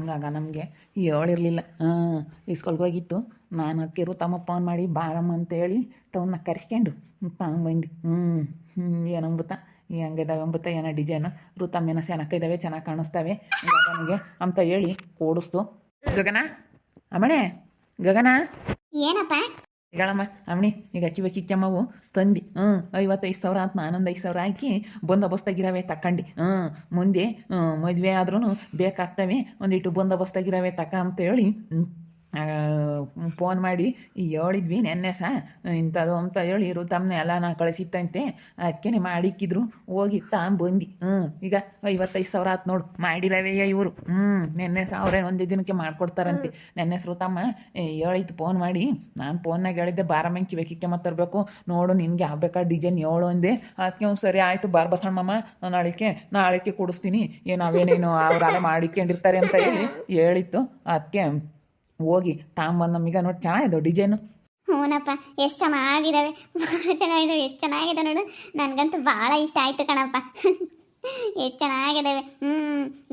ಹಂಗಾಗ ನಮಗೆ ಹೇಳಿರಲಿಲ್ಲ ಹಾಂ ಇಸ್ಕೊಳ್ಗೋಗಿತ್ತು ನಾನು ಅದಕ್ಕೆ ತಮ್ಮ ಫೋನ್ ಮಾಡಿ ಬಾರಮ್ಮ ಅಂತೇಳಿ ಟೌನ್ನಾಗ ಕರೆಸ್ಕೊಂಡು. ಬಂದು. ಹ್ಞೂ ಹ್ಞೂ ಏನಂಬುತ್ತ ಹೆಂಗಿದಾವೆ ಅಂಬುತ್ತ, ಏನೋ ಡಿಸೈನು? ಋತಮ್ಮೇನ ಸೆನಕ್ಕಿದ್ದಾವೆ ಚೆನ್ನಾಗಿ ಕಾಣಿಸ್ತವೆ. ಗಗನಿಗೆ ಅಂತ ಹೇಳಿ ಕೂಡಿಸ್ತು ಗಗನ? ಅಮ್ಮಣೆ? ಗಗನ? ಏನಪ್ಪ? ಹೇಳಮ್ಮ ಅವಣಿ ಈಗ ಅಕ್ಕಿ ಕಿಚ್ಚಮ್ಮವು ತಂದು. ಹ್ಞೂ, ಐವತ್ತೈದು ಸಾವಿರ ಅಂತ ನಾನೊಂದು ಐದು ಸಾವಿರ ಹಾಕಿ ಬಂದೋಬಸ್ತಾಗಿರವೆ ತಕ್ಕಂಡು ಹ್ಞೂ, ಮುಂದೆ ಮದುವೆ ಆದ್ರೂ ಬೇಕಾಗ್ತವೆ. ಒಂದಿಟ್ಟು ಬಂದೋಬಸ್ತಾಗಿರವೆ ತಕ ಅಂತ ಹೇಳಿ ಫೋನ್ ಮಾಡಿ ಹೇಳಿದ್ವಿ ನೆನ್ನೆ ಸಹ ಇಂಥದ್ದು ಅಂತ ಹೇಳಿ ತಮ್ಮನೆ ಎಲ್ಲ ನಾ ಕಳಿಸಿತ್ತಂತೆ ಅದಕ್ಕೆ ಮಾಡಿಕ್ಕಿದ್ರು ಹೋಗಿ ಬಂದು. ಹ್ಞೂ ಈಗ ಐವತ್ತೈದು ಸಾವಿರ ಆತು ನೋಡು ಮಾಡಿರವೆಯ ಇವರು. ಹ್ಞೂ ನೆನ್ನೆ ಸಾವಿರ ಒಂದೇ ದಿನಕ್ಕೆ ಮಾಡಿಕೊಡ್ತಾರಂತೆ. ನೆನ್ನೆ ತಮ್ಮ ಹೇಳಿತ್ತು ಫೋನ್ ಮಾಡಿ ನಾನು ಫೋನ್ನಾಗ ಹೇಳಿದ್ದೆ ಬಾರಮ್ಮ ಮತ್ತೆ ಬರಬೇಕು ನೋಡು ನಿನಗೆ ಆಗ್ಬೇಕಾ ಡಿಸೈನ್ ಹೇಳು ಅಂದೆ. ಅದಕ್ಕೆ ಹ್ಞೂ ಸರಿ ಆಯಿತು ಬಾರ್ ಬಸಣ್ಣಮ್ಮ ನಾಳೆಗೆ ನಾಳೆಗೆ ಕೊಡಿಸ್ತೀನಿ. ಏನು ಅವೇನೇನು ಅವರೆಲ್ಲ ಮಾಡಿಕೊಂಡಿರ್ತಾರೆ ಅಂತ ಹೇಳಿ ಹೇಳಿತ್ತು. ಅದಕ್ಕೆ ಹೋಗಿ ತಾಂಬಂದು ನಮಗೆ ನೋಡಿ ಚೆನ್ನಾಗಿದೆ ಡಿಸೈನು ಹ್ಞೂನಪ್ಪ ಎಷ್ಟು ಚೆನ್ನಾಗಿದ್ದಾವೆ ಭಾಳ ಚೆನ್ನಾಗಿದೆ ಎಷ್ಟು ಚೆನ್ನಾಗಿದೆ ನೋಡು. ನನಗಂತೂ ಭಾಳ ಇಷ್ಟ ಆಯಿತು ಕಣಪ್ಪ. ಎಷ್ಟು ಚೆನ್ನಾಗಿದ್ದಾವೆ ಹ್ಞೂ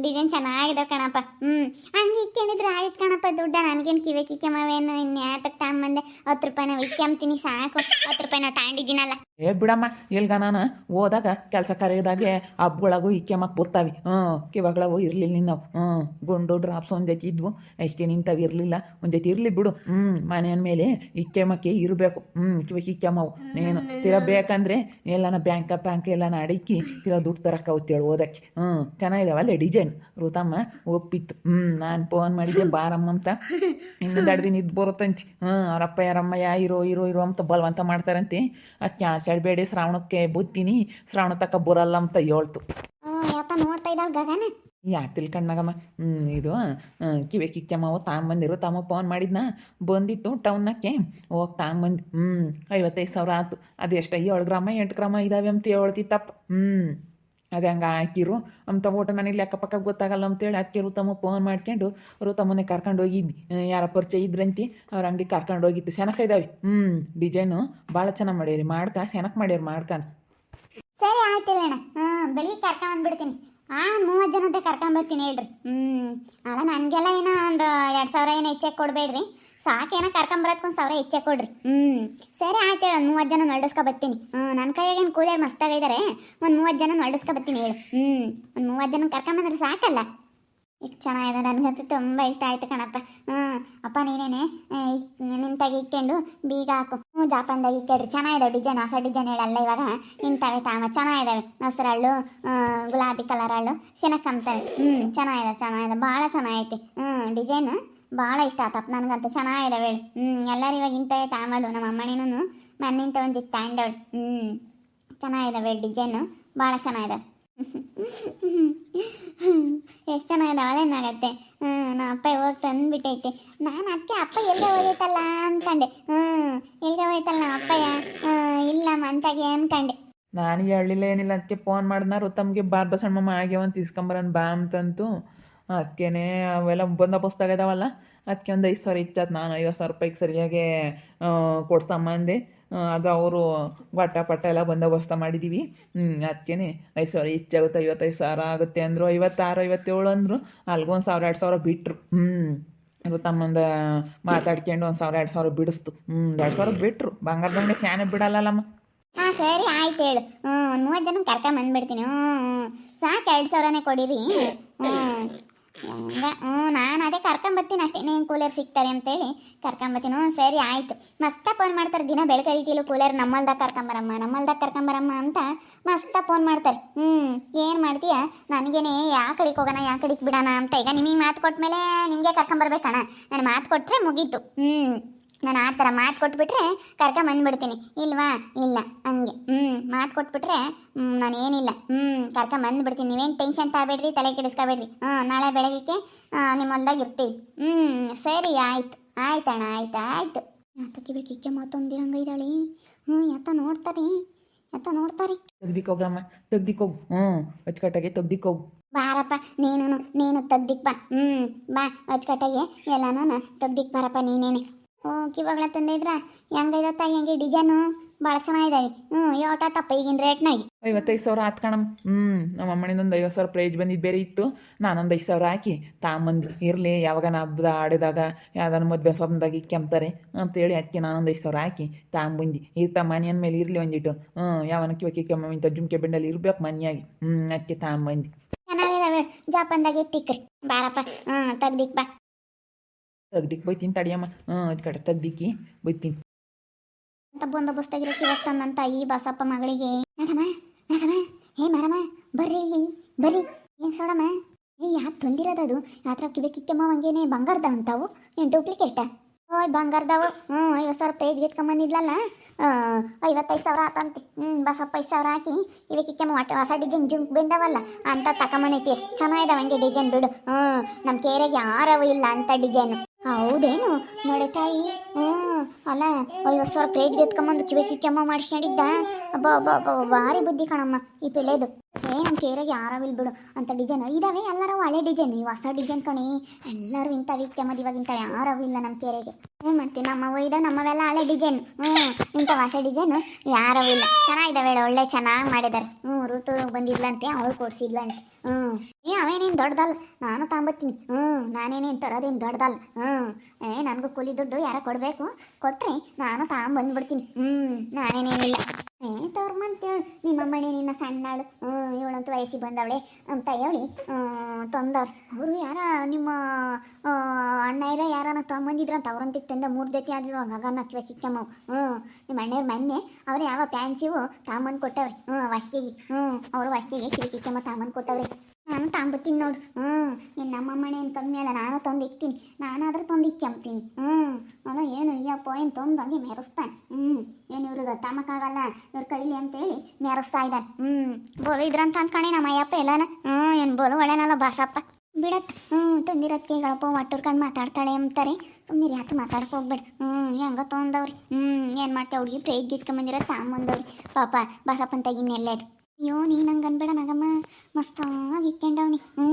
ಡಿಸೈನ್ ಚೆನ್ನಾಗಿದೆ ಕಣಪ್ಪ. ಹ್ಞೂ ಹಂಗೆ ಇಕ್ಕೊಂಡಿದ್ರೆ ಆಯ್ತು ಕಣಪ್ಪ ದುಡ್ಡ. ನನಗೇನು ಕಿವೆ ಕಿಕ್ಕಮ್ಮವೇನು ಇನ್ನು ಯಾತಕ್ಕೆ ತಗೊಂಬಂದೆ? ಹತ್ತು ರೂಪಾಯಿನ ಇಕ್ಕೊಂತೀನಿ ಸಾಕು. ಹತ್ತು ರೂಪಾಯಿನ ತಗೊಂಡಿದ್ದೀನಲ್ಲ. ಏ ಬಿಡಮ್ಮ. ಎಲ್ಗ ನಾನು ಹೋದಾಗ ಕೆಲಸ ಕರೆಯದಾಗೆ ಹಬ್ಬಗಳಾಗು ಇಕ್ಕೆಮಕ್ಕೆ ಬರ್ತಾವೆ ಹ್ಞೂ ಕಿವಗಳವು ಇರಲಿಲ್ಲ ನಿನ್ನವು ಹ್ಞೂ ಗುಂಡು ಡ್ರಾಪ್ಸ್ ಒಂದು ಜೊತೆ ಇದ್ವು. ಅಷ್ಟೇ ನಿಂತವು ಇರಲಿಲ್ಲ. ಒಂದು ಜೊತೆ ಇರಲಿ ಬಿಡು. ಹ್ಞೂ ಮನೆ ಮೇಲೆ ಇಕ್ಕೆಮಕ್ಕೆ ಇರಬೇಕು. ಹ್ಞೂ ಕಿವ ಇಕ್ಕೆಮವು ನೀನು ತಿರ ಬೇಕಂದ್ರೆ ಎಲ್ಲನ ಬ್ಯಾಂಕ ಬ್ಯಾಂಕ್ ಎಲ್ಲನ ಅಡಕ್ಕಿ ತಿರ ದುಡ್ಡು ತರಕ್ಕೆ ಅವತ್ತೇಳಿ ಓದಕ್ಕೆ ಹ್ಞೂ ಚೆನ್ನಾಗಿದಾವಲ್ಲ ಡಿಸೈನ್ ಋತಮ್ಮ ಒಪ್ಪಿತ್ತು. ಹ್ಞೂ ನಾನು ಫೋನ್ ಮಾಡಿದ್ದೆ ಬಾರಮ್ಮ ಅಂತ. ಇನ್ನು ದಡ್ದಿನ ದಿನ ಇದ್ದು ಬರುತ್ತಂತೆ. ಹ್ಞೂ ಅವರಪ್ಪ ಯಾರಮ್ಮ ಯಾ ಇರೋ ಇರೋ ಇರೋ ಅಂತ ಬಲವಂತ ಮಾಡ್ತಾರಂತೆ. ಅಕ್ಕ ಆಸೆಡ್ಬೇಡಿ ಶ್ರಾವಣಕ್ಕೆ ಬುತ್ತೀನಿ. ಶ್ರಾವಣ ತಕ್ಕ ಬರಲ್ಲ ಅಂತ ಹೇಳ್ತು. ಯಾ ನೋಡ್ತಾ ಇದ್ದಾಳೆ ಗಗನ? ಯಾಕೆ ಹ್ಞೂ ಇದು ಕಿವೆ ಕಿಕ್ಕಮ್ಮವು ತಾಂಬಂದಿರು. ತಮ್ಮ ಫೋನ್ ಮಾಡಿದ್ನ? ಬಂದಿತ್ತು ಟೌನ್ನಕ್ಕೆ ಹೋಗಿ ತಾಂಬಂದು ಹ್ಞೂ ಐವತ್ತೈದು ಸಾವಿರ ಆಯ್ತು ಅದು ಎಷ್ಟು ಏಳು ಗ್ರಾಮ ಎಂಟು ಗ್ರಾಮ ಇದಾವೆ ಅಂತ ಹೇಳ್ತಿತ್ತಪ್ಪ. ಹ್ಞೂ ಅದು ಹಂಗೆ ಹಾಕಿರು. ಅಂತ ಊಟ ನನಗೆ ಅಕ್ಕಪಕ್ಕ ಗೊತ್ತಾಗಲ್ಲ ಅಂತೇಳಿ ಅದಕ್ಕೆ ತಮ್ಮ ಫೋನ್ ಮಾಡ್ಕೊಂಡು ಋತಮ್ಮನೆ ಕರ್ಕೊಂಡು ಹೋಗಿದ್ವಿ ಯಾರ ಪರಿಚಯ ಇದ್ರಂತಿ? ಅವ್ರ ಅಂಗಡಿ ಕರ್ಕೊಂಡು ಹೋಗಿತ್ತು. ಸೆನಕ ಇದಾವೆ. ಹ್ಞೂ ಡಿಸೈನು ಭಾಳ ಚೆನ್ನಾಗಿ ಮಾಡ್ಯಾರಿ. ಮಾಡ್ಕ ಸೆನಕ್ ಮಾಡ್ಯಾರ ಮಾಡ್ಕಾನ. ಸರಿ, ಆಯ್ತು ಅಣ್ಣ ಹಾಂ, ಬೆಳಿಗ್ಗೆ ಕರ್ಕೊಂಬಂದ್ಬಿಡ್ತೀನಿ ಹಾಂ ಮೂವತ್ತು ಜನತೆ ಕರ್ಕೊಂಬರ್ತೀನಿ ಹೇಳ್ರಿ. ಹ್ಞೂ ಅಲ್ಲ, ನನಗೆಲ್ಲ ಏನೋ ಒಂದು ಎರಡು ಸಾವಿರ ಏನೋ ಹೆಚ್ಚಾಗಿ ಕೊಡಬೇಡ್ರಿ. ಸಾಕೇನೋ ಕರ್ಕೊಂಬರತ್ಕೊಂದು ಸಾವಿರ ಹೆಚ್ಚೆ ಕೊಡ್ರಿ. ಹ್ಞೂ ಸರಿ ಆಯ್ತು ಹೇಳು ಒಂದು ಮೂವತ್ತು ಜನ ನಡ್ಸ್ಕೊ ಬರ್ತೀನಿ. ಹ್ಞೂ ನನ್ನ ಕೈಯಾಗೇನು ಕೂಲಿಯರ್ ಮಸ್ತಾಗಿದ್ದಾರೆ ಒಂದು ಮೂವತ್ತು ಜನ ನಡ್ಸ್ಕೊ ಬರ್ತೀನಿ ಹೇಳು. ಹ್ಞೂ ಒಂದು ಮೂವತ್ತು ಜನ ಕರ್ಕೊಂಬಂದ್ರೆ ಸಾಕಲ್ಲ? ಎಷ್ಟು ಚೆನ್ನಾಗಿದೆ ನನಗಂತೂ ತುಂಬ ಇಷ್ಟ ಆಯ್ತು ಕಣಪ್ಪ. ಹ್ಞೂ ಅಪ್ಪ ನೀನೇನೆ? ನಿಂತಾಗಿ ಇಟ್ಕೊಂಡು ಬೀಗ ಹಾಕು. ಹ್ಞೂ ಜಾಪಾನ್ದಾಗ ಇಕ್ಕೇಳ್ರಿ. ಚೆನ್ನಾಗಿದೆ ಡಿಸೈನ್ ಹೊಸ ಡಿಸೈನ್ ಹೇಳಲ್ಲ ಇವಾಗ. ನಿಂತವೆ ತಾಮ ಚೆನ್ನಾಗಿದ್ದಾವೆ ಹಸ್ರಳ್ಳು ಗುಲಾಬಿ ಕಲರ್ ಹಳ್ಳು ಸೆನಕ್ಕಂತವೆ ಹ್ಞೂ ಚೆನ್ನಾಗಿದೆ ಚೆನ್ನಾಗಿದೆ ಭಾಳ ಚೆನ್ನಾಗೈತಿ. ಹ್ಞೂ ಡಿಸೈನ್. ಭಾಳ ಇಷ್ಟ ಆತಪ್ಪ. ನನಗಂತೂ ಚೆನ್ನಾಗಿದಾವೆ ಹೇಳಿ ಹ್ಞೂ ಎಲ್ಲರೂ ಇವಾಗ ಇಂಥವೇ ತಾಮದು ನಮ್ಮ ಅಮ್ಮನೇನು ಮನ್ನಿಂತ ಒಂದು ತಗೊಂಡವಳು ಹ್ಞೂ ಚೆನ್ನಾಗಿದ್ದಾವೆ ಡಿಸೈನು. ಭಾಳ ಚೆನ್ನಾಗಿದೆ. ಎಷ್ಟು ಚೆನ್ನಾಗಿದಾವಲ್ಲ ಏನಾಗತ್ತೆ ಹ್ಞೂ ನಮ್ಮ ಅಪ್ಪ ಹೋಗಿ ತಂದುಬಿಟ್ಟೈತೆ. ನಾನು ಅದಕ್ಕೆ ಅಪ್ಪ ಎಲ್ಲೇ ಹೋಗೈತಲ್ಲ ಅನ್ಕಂಡೆ. ಹ್ಞೂ ಎಲ್ಲೇ ಹೋಯ್ತಲ್ಲ ಅಪ್ಪಯ್ಯ? ಹ್ಞೂ ಇಲ್ಲ ಮಂತಾಗೆ ಅನ್ಕಂಡೆ. ನಾನು ಹೇಳಿಲ್ಲ ಏನಿಲ್ಲ. ಅದಕ್ಕೆ ಫೋನ್ ಮಾಡಿದ್ನ ಬಾರ್ಬಸಣ್ಣ ಬಾರ್ ಆಗ್ಯಾವ ಆಗ್ಯಾವಂತ ಇಸ್ಕೊಂಬರನ್ ಬಾ ಅಂತಂತು. ಅದಕ್ಕೇನೆ ಅವೆಲ್ಲ ಬಂದೋಬಸ್ತ್ ಇದಾವಲ್ಲ ಅದಕ್ಕೆ ಒಂದು ಐದು ಸಾವಿರ ಇಚ್ಚತ್ ನಾನು ಐವತ್ತು ಸಾವಿರ ರೂಪಾಯಿಗೆ ಸರಿಯಾಗಿ ಕೊಡ್ಸಮ್ಮ ಅಂದೆ. ಅದು ಅವರು ಬಟ್ಟ ಪಟ್ಟ ಎಲ್ಲ ಬಂದೋಬಸ್ತ ಮಾಡಿದ್ದೀವಿ ಹ್ಞೂ ಅದಕ್ಕೇನೆ ಐದು ಸಾವಿರ ಹೆಚ್ಚಾಗುತ್ತೆ ಐವತ್ತೈದು ಸಾವಿರ ಆಗುತ್ತೆ ಅಂದರು. ಐವತ್ತಾರು, ಐವತ್ತೇಳು ಅಂದರು. ಅಲ್ಗೊಂದು ಸಾವಿರ, ಎರಡು ಸಾವಿರ ಬಿಟ್ಟರು ಹ್ಞೂ ತಮ್ಮಂದ ಮಾತಾಡ್ಕೊಂಡು ಒಂದು ಸಾವಿರ, ಎರಡು ಸಾವಿರ ಬಿಡಿಸ್ತು. ಹ್ಞೂ ಎರಡು ಸಾವಿರ ಬಿಟ್ಟರು ಬಂಗಾರದಂಗೆ ಸ್ಯಾನೆ ಬಿಡಲ್ಲಮ್ಮ ಹಾಂ, ಸರಿ, ಆಯ್ತು ಹೇಳು. ಹ್ಞೂ ಮೂವತ್ತು ಜನ ಕರ್ಕೊಂಬಂದ್ಬಿಡ್ತೀನಿ. ಹ್ಞೂ ಸಾಕು ಎರಡು ಸಾವಿರನೇ ಕೊಡಿರಿ. ಹ್ಞೂ ಹ್ಞೂ ನಾನು ಅದೇ ಕರ್ಕೊಂಬತ್ತೀನಿ ಅಷ್ಟೇ. ನೀನು ಕೂಲರ್ ಸಿಗ್ತಾರೆ ಅಂತೇಳಿ ಕರ್ಕೊಂಬರ್ತೀನಿ ಹ್ಞೂ ಸರಿ, ಆಯಿತು. ಮಸ್ತ ಫೋನ್ ಮಾಡ್ತಾರೆ. ದಿನ ಬೆಳಗ್ಗೆ ರೀತಿಯಲ್ಲೂ ಕೂಲರ್ ನಮ್ಮಲ್ದಾಗ ಕರ್ಕೊಂಬರಮ್ಮ ನಮ್ಮಲ್ದಾಗ ಕರ್ಕೊಂಬರಮ್ಮ ಅಂತ ಮಸ್ತ ಫೋನ್ ಮಾಡ್ತಾರೆ. ಹ್ಞೂ ಏನು ಮಾಡ್ತೀಯ? ನನಗೇನೆ ಯಾವ ಕಡೆಗೆ ಹೋಗೋಣ ಯಾವ ಕಡೆಗೆ ಬಿಡೋಣ ಅಂತ. ಈಗ ನಿಮಗೆ ಮಾತು ಕೊಟ್ಟ ಮೇಲೆ ನಿಮಗೆ ಕರ್ಕೊಂಬರ್ಬೇಕಣ್ಣ ನಾನು ಮಾತು ಕೊಟ್ಟರೆ ಮುಗೀತು. ಹ್ಞೂ ನಾನು ಆ ಥರ ಮಾತು ಕೊಟ್ಬಿಟ್ರೆ ಕರ್ಕೊಂಬಂದ್ಬಿಡ್ತೀನಿ ಇಲ್ವಾ? ಇಲ್ಲ. ಹಂಗೆ. ಹ್ಞೂ ಮಾತು ಕೊಟ್ಬಿಟ್ರೆ ನಾನು ಏನಿಲ್ಲ. ಹ್ಞೂ ಕರ್ಕೊಂಬಂದ್ಬಿಡ್ತೀನಿ ನೀವೇನು ಟೆನ್ಷನ್ ತಗೋಬೇಡ್ರಿ ತಲೆ ಕೆಡಿಸ್ಕೊಬೇಡ್ರಿ. ಹಾಂ ನಾಳೆ ಬೆಳಗ್ಗೆ ನಿಮ್ಮ ಹೊಲ್ದಾಗ ಇರ್ತೀವಿ. ಹ್ಞೂ ಸರಿ ಆಯ್ತು. ಆಯ್ತಣ್ಣ ಆಯ್ತು ಆಯ್ತು. ಯಾತಕ್ಕೆ ಬೇಕಿಕ್ಕೆ ಮತ್ತೊಂದಿರಂಗ ಇದ್ದಾಳೆ? ಹ್ಞೂ ಯಾತ ನೋಡ್ತಾರೆ. ಯಾತ ನೋಡ್ತಾರೆ. ತೆಗ್ದಿಕ್ಕೋಗಮ್ಮ ತೆಗ್ದಿಕ್ಕೋಗು ಹ್ಞೂ ಅಚ್ಚುಕಟ್ಟಾಗಿ ತೆಗ್ದಿಕ್ಕೋಗು ಬಾರಪ್ಪ ನೀನು ನೀನು ತೆಗ್ದಿಕ್ ಬಾ. ಹ್ಞೂ ಬಾ ಅಚ್ಚುಕಟ್ಟಾಗಿ. ಎಲ್ಲಾನು ತೆಗ್ದಿಕ್ ಬಾರಪ್ಪ ನೀನೇನೆ. ಓ ಕಿವಾಗಳ ತಂದಿದ್ರ ಹೆಂಗೈದತ್ತ ಹೆಂಗೆ ಡಿಸೈನು? ಭಾಳ ಚೆನ್ನಾಗಿದ್ದಾವೆ ಹ್ಞೂ ಯೋಟ ತಪ್ಪ ಈಗಿನ ರೇಟ್ನಾಗಿ. ಐವತ್ತೈದು ಸಾವಿರ ಆತ್ ಕಣಮ್ ಹ್ಞೂ ನಮ್ಮ ಅಮ್ಮನಿಂದೊಂದು ಐವತ್ತು ಸಾವಿರ ಪ್ರೈಜ್ ಬಂದಿದ್ದು ಬೇರೆ ಇತ್ತು. ನಾನೊಂದು ಐದು ಸಾವಿರ ಹಾಕಿ ತಾಂಬಂದು ಇರಲಿ ಯಾವಾಗ ಹಬ್ಬದ ಆಡಿದಾಗ ಯಾವ್ದಾನ ಮದುವೆ ಸ್ವಪ್ನದಾಗ ಕೆಮ್ತಾರೆ ಅಂತೇಳಿ ಅದಕ್ಕೆ ನಾನೊಂದು ಐದು ಸಾವಿರ ಹಾಕಿ ತಾಂಬಂದು ಇರ್ತ ಮನೆ ಅಂದಮೇಲೆ ಇರಲಿ ಒಂದಿಟ್ಟು. ಹ್ಞೂ ಯಾವನ ಕಿವಕಿ ಕೆಮ್ಮ ಇಂಥ ಜುಮ್ಕೆ ಬೆಂಡಲ್ಲಿ ಇರ್ಬೇಕು ಮನೆಯಾಗಿ. ಹ್ಞೂ ಅದಕ್ಕೆ ತಾಂಬಂದು ಚೆನ್ನಾಗಿದಾವೆ ಜಾಪನ್ದಾಗ ಎತ್ತಿಕ್ರಿ ಬಾರಪ್ಪ ಹ್ಞೂ ತೆಗ್ದಿಕ್ ಬಾ. ತೆಗ್ದಿಕ್ಕೆ ಬೈತೀನಿ ತಡಿಯಮ್ಮ ಹ್ಞೂ ಅದು ಕಡೆ ತೆಗ್ದಿಕ್ಕಿ ಬೈತೀನಿ ಅಂತ ಬಂದೋಬಸ್ತಾಗಿರೋಕೆ ಇವತ್ತು ನನ್ನ ತಾಯಿ ಬಸಪ್ಪ ಮಗಳಿಗೆ. ಮೇಡಮ ಹೇ ಮೇಡಮ ಬರ್ರಿ ಇಲ್ಲಿ ಬರ್ರಿ. ಏನು ಸೋಡಮ್ಮ? ಏ, ಯಾಕೆ ತಂದಿರೋದದು ಯಾತ್ರ ಕಿಬೇಕಿಕ್ಕಮ್ಮ ಹಂಗೇನೆ ಬಂಗಾರದ ಅಂತಾವು? ಏನು ಡೂಪ್ಲಿಕೇಟ ಓಯ್, ಬಂಗಾರದವು. ಹ್ಞೂ, ಐವತ್ತು ಸಾವಿರ ಪ್ರೈಜ್ ಗೆತ್ಕೊಂಬಂದಿದ್ಲಲ್ಲ? ಐವತ್ತೈದು ಸಾವಿರ ಆತಂತೆ. ಹ್ಞೂ, ಬಸಪ್ಪ ಐದು ಸಾವಿರ ಹಾಕಿ ಇವೇಕಿಕ್ಕಮ್ಮ ಒಟ್ಟು ಹೊಸ ಡಿಸೈನ್ ಜುಂಕ್ ಬಂದವಲ್ಲ? ಅಂತ ತಕೊಂಬನೈತಿ ಎಷ್ಟು ಚೆನ್ನಾಗಿದಾವೆ ಹಂಗೆ ಡಿಸೈನ್ ಬಿಡು. ಹ್ಞೂ ನಮ್ಮ ಕೇರೆಗೆ ಯಾರವ ಇಲ್ಲ ಅಂತ ಡಿಸೈನು ಹೌದೇನು? ನೋಡಿ ತಾಯಿ. ಹ್ಞೂ ಅಲ್ಲ, ಐವತ್ತು ಸಾವಿರ ಪ್ಲೇಟ್ಗೆ ಎತ್ಕೊಂಬಂದು ಕಿವಿ ಕೆಮ್ಮ ಮಾಡಿಸ್ಕೊಂಡಿದ್ದ ಅಬ್ಬ ಅಬ್ಬ ಅಬ್ಬ ಭಾರಿ ಬುದ್ಧಿ ಕಣಮ್ಮ ಈ ಪಿಳೆದು ಏ ನಮ್ಮ ಕೇರಿಗೆ ಯಾರವಿಲ್ ಬಿಡು. ಅಂತ ಡಿಸೈನ್ ಇದಾವೆ, ಎಲ್ಲರೂ ಹಳೆ ಡಿಸೈನ್ ಈ ಹೊಸ ಡಿಸೈನ್ ಕಣಿ. ಎಲ್ಲರೂ ಇಂಥವು ಕೆಮ್ಮದು ಇವಾಗ ಇಂಥವು ಇಲ್ಲ ನಮ್ಮ ಕೇರಿಗೆ. ಹ್ಞೂ ಮತ್ತೆ ನಮ್ಮವು ನಮ್ಮ ನಮ್ಮವೆಲ್ಲ ಹಳೆ ಡಿಸೈನ್ ಹ್ಞೂ ಇಂಥ ಹೊಸ ಡಿಸೈನ್ ಯಾರೂ ಇಲ್ಲ. ಚೆನ್ನಾಗಿದ್ದಾವೆ ಹೇಳ ಒಳ್ಳೆ ಚೆನ್ನಾಗಿ ಮಾಡಿದ್ದಾರೆ ಹ್ಞೂ, ಋತು ಬಂದಿದ್ಲಂತೆ, ಅವಳು ಕೊಡ್ಸಿದ್ಲಂತೆ. ಹ್ಞೂ. ಏ ಅವೇನೇನು ದೊಡ್ಡದಲ್ಲ? ನಾನು ತಗೊಂಬತ್ತೀನಿ ಹ್ಞೂ, ನಾನೇನೇನು ತರೋದೇನು ದೊಡ್ಡದಲ್ಲ? ಹ್ಞೂ. ಏ, ನನಗೂ ಕೂಲಿ ದುಡ್ಡು ಯಾರೋ ಕೊಡಬೇಕು? ಕೊಟ್ಟರೆ ನಾನು ತಗೊಂಬಂದ್ಬಿಡ್ತೀನಿ ಹ್ಞೂ ನಾನೇನೇನಿಲ್ಲ ಏ ತೋರ್ಮಂತೇಳು ನಿಮ್ಮ ಮಣಿ ನಿನ್ನ ಸಣ್ಣಾಳು. ಹ್ಞೂ ಇವಳಂತೂ ವಯಸ್ಸಿಗೆ ಬಂದವಳೆ ಅಂತ ಹೇಳಿ ತಂದವ್ರು. ಅವರು ಯಾರ? ನಿಮ್ಮ ಅಣ್ಣ ಯಾರನ್ನ ತೊಗೊಂಬಂದಿದ್ರಂತ ಅವ್ರಂತಿಗೆ ತಂದ ಮೂರು ಜೊತೆ ಆದ್ವಿ ಮಗನ ಅಕ್ಕಿ ಚಿಕ್ಕಮ್ಮ. ಹ್ಞೂ ನಿಮ್ಮ ಅಣ್ಣವ್ರ ಮೊನ್ನೆ ಅವ್ರು ಯಾವ ಪ್ಯಾನ್ಸಿವು ತಾಂಬಂದು ಕೊಟ್ಟವ್ರಿ. ಹ್ಞೂ ವಸ್ತಿಗೆ ಹ್ಞೂ ಅವರು ವಸ್ತಿಗೆ ಕಿವಿ ಚಿಕ್ಕಮ್ಮ ತಾಂಬಂದು ಕೊಟ್ಟವ್ರಿ. ನಾನು ತಾಂಬತ್ತೀನಿ ನೋಡು. ಹ್ಞೂ ನಮ್ಮ ಮನೆ ಏನು ಕಮ್ಮಿ ಅಲ್ಲ, ನಾನು ತಂದು ಇಕ್ತೀನಿ ನಾನಾದ್ರೂ ಹ್ಞೂ ಅವನು ಏನು ಅಯ್ಯಪ್ಪ ಏನು ತಂದು ಹಂಗೆ ಮೆರೆಸ್ತಾನೆ. ಹ್ಞೂ ಏನು ಇವ್ರಿಗೆ ತಮಕಾಗಲ್ಲ ಇವ್ರ ಕೈಲಿ ಅಂತೇಳಿ ಮೆರೆಸ್ತಾ ಇದ್ದಾನೆ. ಹ್ಞೂ ಬೋಲು ಇದ್ರಂತ ಅಂದ್ಕೊಂಡೆ ನಮ್ಮ ಅಯ್ಯಪ್ಪ ಎಲ್ಲಾನ. ಹ್ಞೂ ಏನು ಬೋಲು ಒಳ್ಳೆನಲ್ಲ, ಬಾಸಪ್ಪ. ಬಿಡತ್ ಹ್ಞೂ ತಂದಿರೋದಕ್ಕೆ ಗಳಪ್ಪ ಒಟ್ಟುರ್ಕೊಂಡು ಮಾತಾಡ್ತಾಳೆ ಅಂತಾರೆ. ಸುಮ್ಮನೆ ಯಾತು ಮಾತಾಡಕ್ಕೆ ಹೋಗ್ಬೇಡ. ಹ್ಞೂ ಹೆಂಗ ತೊಗೊಂಡವ್ರಿ ಹ್ಞೂ ಏನು ಮಾಡ್ತೇವೆ ಹುಡುಗಿ? ಪ್ರೇಗ್ ಗಿಟ್ಕೊಂಬಂದಿರೋ ತಾಂಬಂದವ್ರಿ. ಪಾಪ, ಬಸಪ್ಪನ ತೆಗಿನೆಲ್ಲ ಅದು. ಅಯ್ಯೋ ನೀ ನಂಗೆ ಅನ್ಬೇಡ ನಗಮ್ಮ. ಮಸ್ತಾಗಿ ಇಕ್ಕೊಂಡವ್ನಿ ಹ್ಞೂ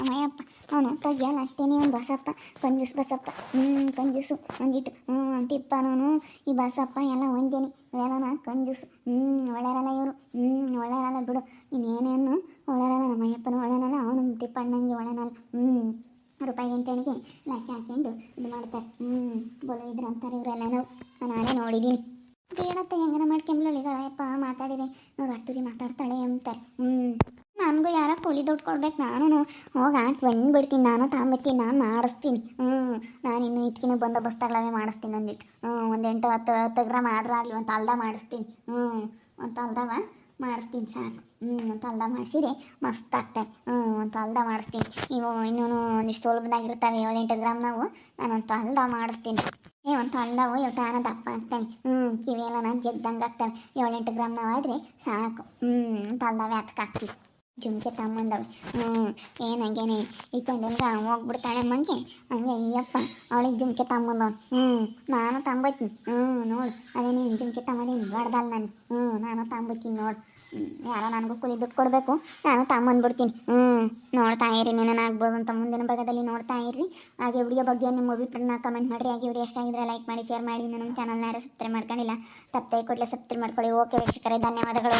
ಅಮ್ಮಯ್ಯಪ್ಪ. ಅವನು ತೆಗಿಯಲ್ಲ ಅಷ್ಟೇನೆ ಅವ್ನು ಬಸಪ್ಪ. ಕಂಜೂಸ್ ಬಸಪ್ಪ. ಹ್ಞೂ ಕಂಜೂಸು. ಒಂದಿಟ್ಟು ಹ್ಞೂ ಅಂತಿಪ್ಪನವನು ಈ ಬಸಪ್ಪ ಎಲ್ಲ ಒಂದೇನಿ. ಒಳ್ಳೆರನ ಕಂಜೂಸು. ಹ್ಞೂ ಒಳ್ಳೆರಲ್ಲ ಇವರು. ಹ್ಞೂ ಒಳ್ಳೆರಲ್ಲ ಬಿಡು. ಇನ್ನೇನೇನು? ಒಳ್ಳೇರಲ್ಲ ನಮ್ಮ ಅಯ್ಯಪ್ಪನ ಒಳ್ಳೆನಲ್ಲ ಅವನು. ತಿಪ್ಪಣ್ಣಂಗೆ ಒಳ್ಳೆನಲ್ಲ ಹ್ಞೂ ರೂಪಾಯಿ ಗಂಟೆಣಿಗೆ ಲೆಕ್ಕ ಹಾಕ್ಕೊಂಡು ಇದು ಮಾಡ್ತಾರೆ. ಹ್ಞೂ ಬೋಲು ಇದ್ರು ಅಂತಾರೆ ಇವರೆಲ್ಲ ನಾವು ನಾನೇ ನೋಡಿದ್ದೀನಿ ಬೇಡತ್ತ ಹೆಂಗನ ಮಾಡ್ಕೊಂಬ್ಲಳಿಗಳಪ್ಪ ಮಾತಾಡಿದೆ ನೋಡಿ, ಅಟ್ಟುರಿ ಮಾತಾಡ್ತಾಳೆ ಅಂತಾರೆ ಹ್ಞೂ ನನಗೂ ಯಾರ ಕೂಲಿ ದುಡ್ಡು ಕೊಡ್ಬೇಕು ನಾನು ಹೋಗಿ ಹಾಕಿ ಬಂದ್ಬಿಡ್ತೀನಿ, ನಾನು ತಗೊಂಬತ್ತೀನಿ ನಾನು ಮಾಡಿಸ್ತೀನಿ. ಹ್ಞೂ ನಾನು ಇನ್ನು ಇದ್ಕಿನ ಬಂದೋಬಸ್ತಾಗಳವೇ ಮಾಡಿಸ್ತೀನಿ ಅಂದಿಟ್ಟು ಹ್ಞೂ ಒಂದು ಎಂಟು ಹತ್ತು ಹತ್ತು ಗ್ರಾಮ್ ಆದ್ರೂ ಆಗಲಿ, ಒಂದು ತಲ್ದ ಮಾಡಿಸ್ತೀನಿ. ಹ್ಞೂ ಒಂದು ತಲ್ದವ ಮಾಡಿಸ್ತೀನಿ ಸಾಕು. ಹ್ಞೂ ಒಂದು ತಲ್ದ ಮಾಡಿಸಿದ್ರೆ ಮಸ್ತ್ ಆಗ್ತದೆ ಹ್ಞೂ ಒಂದು ತಲ್ದ ಮಾಡಿಸ್ತೀನಿ. ಇವು ಇನ್ನೂ ಒಂದಿಷ್ಟು ಸುಲಭದಾಗಿರ್ತವೆ ಏಳು ಎಂಟು ಗ್ರಾಮ್ ನಾವು. ನಾನು ಒಂದು ತಲ್ದ ಮಾಡಿಸ್ತೀನಿ. ಏ, ಒಂದು ತಲ್ದವು ಎಟಾನ ದಪ್ಪ ಆಗ್ತಾನೆ ಹ್ಞೂ ಕಿವಿಯೆಲ್ಲ ನಾನು ಜಗ್ದಂಗೆ ಆಗ್ತವೆ. ಏಳೆಂಟು ಗ್ರಾಮ್ ನಾವು ಆದರೆ ಸಾಕು. ಹ್ಞೂ ತಲ್ದವೆ ಅದಕ್ಕಾಕ್ತಿ ಜುಮ್ಕೆ ತಮ್ಮಂದವಳು ಹ್ಞೂ ಏನಂಗೇನೆ ಈ ಕಂಡೆಲ್ಗ ಹೋಗ್ಬಿಡ್ತಾಳೆ ಮಂಗೆ ಹಂಗೆ, ಅಯ್ಯಪ್ಪ, ಅವಳಿಗೆ ಜುಮ್ಕೆ ತಮ್ಮಂದವನು ಹ್ಞೂ ನಾನು ತಂಬತ್ತೀನಿ ಹ್ಞೂ ನೋಡು. ಅದೇನೇ ಜುಮ್ಕೆ ತಮ್ಮದೇನು. ಬಡ್ದಲ್ಲ ನಾನು. ಹ್ಞೂ ನಾನು ತಂಬತ್ತೀನಿ ನೋಡು. ಯಾರೋ ನನಗೂ ಕೂಲಿ ದುಡ್ಡು ಕೊಡಬೇಕು. ನಾನು ತಮ್ಮನ್ಬಿಡ್ತೀನಿ ಹ್ಞೂ ನೋಡ್ತಾ ಇರಿ ಆಗ್ಬೋದು ಅಂತ ಮುಂದಿನ ಭಾಗದಲ್ಲಿ ನೋಡ್ತಾ ಇರ್ರಿ. ಹಾಗೆ ವಿಡಿಯೋ ಬಗ್ಗೆ ನಿಮ್ಮ ಅಭಿಪ್ರಾಯನ ಕಮೆಂಟ್ ಮಾಡಿರಿ. ಹಾಗೆ ವಿಡಿಯೋ ಎಷ್ಟಾಗಿದ್ರೆ ಲೈಕ್ ಮಾಡಿ ಶೇರ್ ಮಾಡಿ. ನಮ್ಮ ಚಾನಲ್ನ ಯಾರು ಸಬ್ಸ್ಕ್ರೈಬ್ ಮಾಡ್ಕೊಂಡಿಲ್ಲ, ತಪ್ಪದೆ ಕೊಡಲೇ ಸಬ್ಸ್ಕ್ರೈಬ್ ಮಾಡ್ಕೊಳ್ಳಿ. ಓಕೆ ವೀಕ್ಷಕರೇ, ಧನ್ಯವಾದಗಳು.